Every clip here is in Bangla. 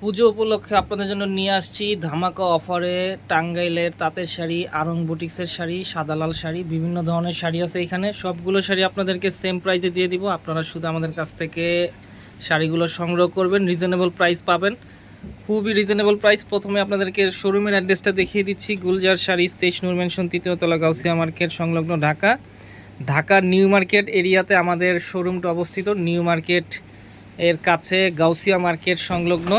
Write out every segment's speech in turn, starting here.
পুজো উপলক্ষে আপনাদের জন্য নিয়ে আসছি ধামাকা অফারে টাঙ্গাইলের তাঁতের শাড়ি, আরং বুটিক্সের শাড়ি, সাদা লাল শাড়ি, বিভিন্ন ধরনের শাড়ি আছে এখানে। সবগুলো শাড়ি আপনাদেরকে সেম প্রাইসে দিয়ে দিব। আপনারা শুধু আমাদের কাছ থেকে শাড়িগুলো সংগ্রহ করবেন রিজনেবল প্রাইস পাবেন। খুবই রিজনেবল প্রাইস প্রথমে আপনাদেরকে শোরুমের অ্যাড্রেসটা দেখিয়ে দিচ্ছি। গুলজার শাড়ি তেইশ নূর মেনশন তৃতীয়তলা গাউসিয়া মার্কেট সংলগ্ন ঢাকা। ঢাকার নিউ মার্কেট এরিয়াতে আমাদের শোরুমটা অবস্থিত। নিউ মার্কেট এর কাছে গাউসিয়া মার্কেট সংলগ্ন।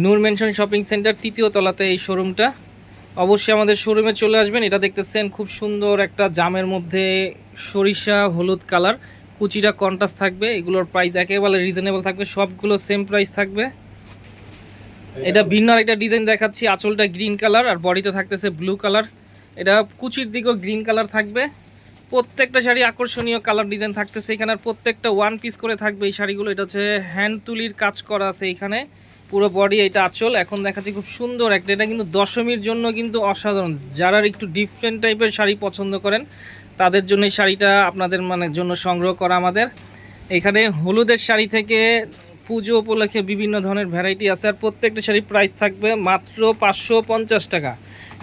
নূর মেনশন শপিং সেন্টার তৃতীয় তলাতে এই শোরুমটা। অবশ্যই আমাদের শোরুমে চলে আসবেন। এটা দেখতেছেন খুব সুন্দর একটা জামের মধ্যে সরিষা, হলুদ কালার কুচিটা কন্টাস থাকবে। এগুলোর প্রাইস একেবারে রিজনেবল থাকবে। সবগুলো সেম প্রাইস থাকবে। এটা ভিন্ন একটা ডিজাইন দেখাচ্ছি। আঁচলটা গ্রিন কালার আর বডিতে থাকতেছে ব্লু কালার এটা কুচির দিকেও গ্রিন কালার থাকবে। প্রত্যেকটা শাড়ি আকর্ষণীয় কালার ডিজাইন থাকতেছে। এখানে আর প্রত্যেকটা ওয়ান পিস করে থাকবে এই শাড়িগুলো। এটা হচ্ছে হ্যান্ড তুলির কাজ করা আছে এখানে। পুরো বডি এটা আঁচল। এখন দেখাচ্ছি খুব সুন্দর একটা, এটা কিন্তু দশমীর জন্য কিন্তু অসাধারণ। যারা একটু ডিফারেন্ট টাইপের শাড়ি পছন্দ করেন, তাদের জন্য এই শাড়িটা আপনাদের মানে জন্য সংগ্রহ করা আমাদের। এখানে হলুদের শাড়ি থেকে পুজো উপলক্ষে বিভিন্ন ধরনের ভ্যারাইটি আছে, আর প্রত্যেকটা শাড়ির প্রাইস থাকবে মাত্র পাঁচশো পঞ্চাশ টাকা।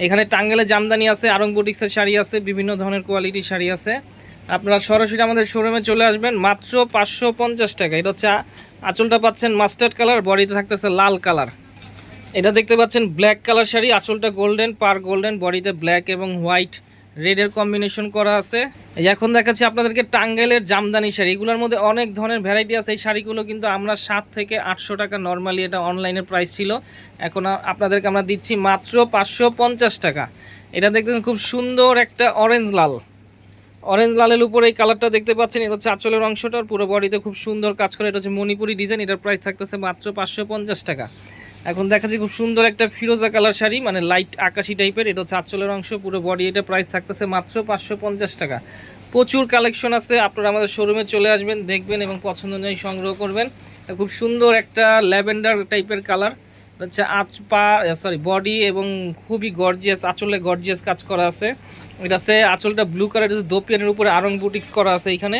এখানে টাঙ্গেলে জামদানি আছে, আরং বুটিক্সের শাড়ি আছে, বিভিন্ন ধরনের কোয়ালিটির শাড়ি আছে। আপনারা সরাসরি আমাদের শোরুমে চলে আসবেন, মাত্র পাঁচশো পঞ্চাশ টাকা। এটা হচ্ছে আঁচলটা পাচ্ছেন মাস্টার্ড কালার বডিতে থাকতেছে লাল কালার এটা দেখতে পাচ্ছেন ব্ল্যাক কালার শাড়ি, আঁচলটা গোল্ডেন পার গোল্ডেন বডিতে ব্ল্যাক এবং হোয়াইট রেডের কম্বিনেশন করা আছে। এখন দেখাচ্ছি আপনাদেরকে টাঙ্গাইলের জামদানি শাড়ি। এগুলোর মধ্যে অনেক ধরনের ভ্যারাইটি আছে। এই শাড়িগুলো কিন্তু আমরা সাত থেকে আটশো টাকা নর্মালি এটা অনলাইনের প্রাইস ছিল। এখন আপনাদেরকে আমরা দিচ্ছি মাত্র পাঁচশো পঞ্চাশ টাকা। এটা দেখতেছেন খুব সুন্দর একটা অরেঞ্জ লাল। অরেঞ্জ লালের উপরে এই কালারটা দেখতে পাচ্ছেন, এটা হচ্ছে আঁচলের অংশটার, পুরো বডিতে খুব সুন্দর কাজ করে। এটা হচ্ছে মণিপুরি ডিজাইন এটার প্রাইস থাকতেছে মাত্র পাঁচশো পঞ্চাশ টাকা। এখন দেখা যাচ্ছে খুব সুন্দর একটা ফিরোজা কালার শাড়ি মানে লাইট আকাশি টাইপের এটা হচ্ছে আঁচলের অংশ, পুরো বডি এটা প্রাইস থাকতেছে মাত্র পাঁচশো পঞ্চাশ টাকা। প্রচুর কালেকশন আছে, আপনারা আমাদের শোরুমে চলে আসবেন, দেখবেন এবং পছন্দ অনুযায়ী সংগ্রহ করবেন। খুব সুন্দর একটা ল্যাভেন্ডার টাইপের কালার হচ্ছে আঁচ পা সরি বডি এবং খুবই গর্জিয়াস আঁচলে গর্জিয়াস কাজ করা আছে। এটা আছে আঁচলটা ব্লু কালার দোপিয়ানের উপরে আরং বুটিক্স করা আছে এখানে।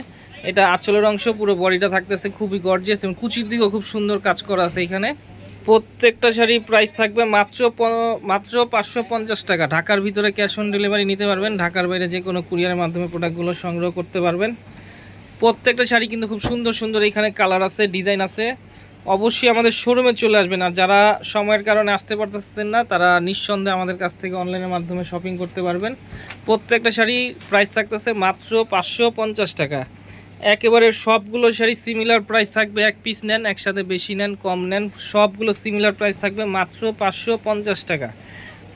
এটা আঁচলের অংশ, পুরো বডিটা থাকতেছে খুবই গর্জিয়াস এবং কুচির দিকেও খুব সুন্দর কাজ করা আছে এখানে। প্রত্যেকটা শাড়ি প্রাইস থাকবে মাত্র মাত্র পাঁচশো পঞ্চাশ টাকা। ঢাকার ভিতরে ক্যাশ অন ডেলিভারি নিতে পারবেন, ঢাকার বাইরে যে কোনো কুরিয়ারের মাধ্যমে প্রোডাক্টগুলো সংগ্রহ করতে পারবেন। প্রত্যেকটা শাড়ি কিন্তু খুব সুন্দর সুন্দর এখানে কালার আছে ডিজাইন আছে। অবশ্যই আমাদের শোরুমে চলে আসবেন। আর যারা সময়ের কারণে আসতে পারতেছেন না, তারা নিঃসন্দেহে আমাদের কাছ থেকে অনলাইনের মাধ্যমে শপিং করতে পারবেন। প্রত্যেকটা শাড়ি প্রাইস থাকতেছে মাত্র পাঁচশো পঞ্চাশ টাকা। একেবারে সবগুলো শাড়ি সিমিলার প্রাইস থাকবে, এক পিস নেন, একসাথে বেশি নেন, কম নেন, সবগুলো সিমিলার প্রাইস থাকবে মাত্র পাঁচশো পঞ্চাশ টাকা।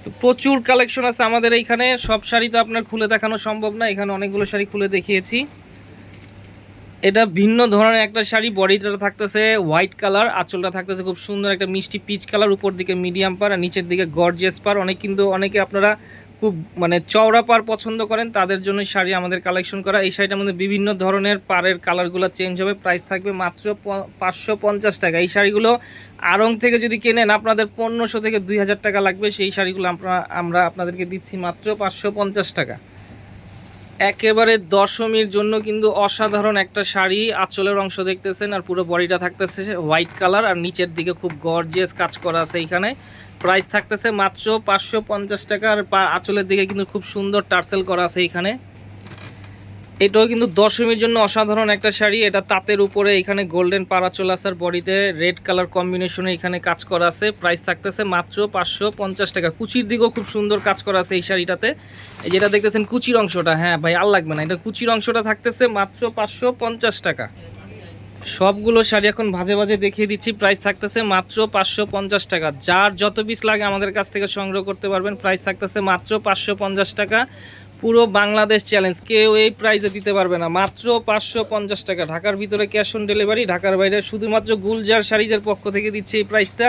তো প্রচুর কালেকশন আছে আমাদের এইখানে। সব শাড়ি তো আপনার খুলে দেখানো সম্ভব না, এখানে অনেকগুলো শাড়ি খুলে দেখিয়েছি। এটা ভিন্ন ধরনের একটা শাড়ি, বডিটা থাকতেছে হোয়াইট কালার আঁচলটা থাকতেছে খুব সুন্দর একটা মিষ্টি পিচ কালার উপর দিকে মিডিয়াম পার আর নিচের দিকে গর্জিয়াস পার। অনেক কিন্তু, অনেকে আপনারা খুব মানে চওড়া পার পছন্দ করেন, তাদের জন্য শাড়ি আমাদের কালেকশন করা। এই শাড়িটার মধ্যে বিভিন্ন ধরনের পাড়ের কালারগুলো চেঞ্জ হবে প্রাইস থাকবে মাত্র পাঁচশো পঞ্চাশ টাকা। এই শাড়িগুলো আড়ং থেকে যদি কেনেন, আপনাদের পনেরোশো থেকে দুই হাজার টাকা লাগবে। সেই শাড়িগুলো আমরা আমরা আপনাদেরকে দিচ্ছি মাত্র পাঁচশো পঞ্চাশ টাকা। একেবারে দশমীর জন্য কিন্তু অসাধারণ একটা শাড়ি আঁচলের অংশ দেখতেছেন আর পুরো বডিটা থাকতেছে হোয়াইট কালার আর নিচের দিকে খুব গর্জিয়াস কাজ করা আছে এইখানে প্রাইস থাকতেছে মাত্র পাঁচশো পঞ্চাশ টাকা আর আঁচলের দিকে কিন্তু খুব সুন্দর টার্সেল করা আছে এইখানে এটাও কিন্তু দশমীর জন্য অসাধারণ একটা শাড়ি। এটা তাঁতের উপরে, এখানে গোল্ডেন পাড়া চলে আসার বডিতে রেড কালার কম্বিনেশনে এখানে কাজ করা আছে। প্রাইস থাকতেছে মাত্র পাঁচশো পঞ্চাশ টাকা। কুচির দিকেও খুব সুন্দর কাজ করা আছে এই শাড়িটাতে। যেটা দেখতেছেন কুচির অংশটা হ্যাঁ ভাই, আর লাগবে না। এটা কুচির অংশটা থাকতেছে মাত্র পাঁচশো পঞ্চাশ টাকা। সবগুলো শাড়ি এখন ভাজে ভাজে দেখিয়ে দিচ্ছি। প্রাইস থাকতেছে মাত্র পাঁচশো পঞ্চাশ টাকা। যার যত পিস লাগে আমাদের কাছ থেকে সংগ্রহ করতে পারবেন। প্রাইস থাকতেছে মাত্র পাঁচশো পঞ্চাশ টাকা। পুরো বাংলাদেশ চ্যালেঞ্জ কেউ এই প্রাইসে দিতে পারবে না। মাত্র পাঁচশো পঞ্চাশ টাকা। ঢাকার ভিতরে ক্যাশ অন ডেলিভারি ঢাকার বাইরে শুধুমাত্র গুলজার শাড়িজের পক্ষ থেকে দিচ্ছে এই প্রাইসটা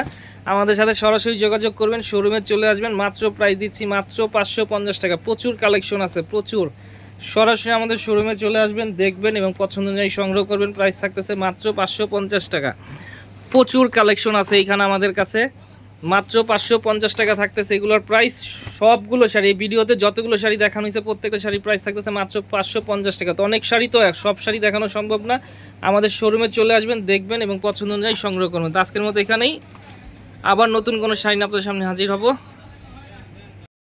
আমাদের সাথে সরাসরি যোগাযোগ করবেন শোরুমে চলে আসবেন। মাত্র প্রাইস দিচ্ছি মাত্র পাঁচশো পঞ্চাশ টাকা। প্রচুর কালেকশন আছে, প্রচুর। সরাসরি আমাদের শোরুমে চলে আসবেন, দেখবেন এবং পছন্দ অনুযায়ী সংগ্রহ করবেন। প্রাইস থাকতেছে মাত্র পাঁচশো পঞ্চাশ টাকা। প্রচুর কালেকশন আছে এইখানে আমাদের কাছে। মাত্র পাঁচশো পঞ্চাশ টাকা থাকতেছে। এগুলোর প্রাইস সবগুলো শাড়ি। ভিডিওতে যতগুলো শাড়ি দেখানো হয়েছে, প্রত্যেকটা শাড়ির প্রাইস থাকতেছে মাত্র পাঁচশো পঞ্চাশ টাকা। তো অনেক শাড়ি তো এক সব শাড়ি দেখানো সম্ভব না। আমাদের শোরুমে চলে আসবেন, দেখবেন এবং পছন্দ অনুযায়ী সংগ্রহ করবেন। তো আজকের মতো এখানেই। আবার নতুন কোনো শাড়ি না আপনাদের সামনে হাজির হব।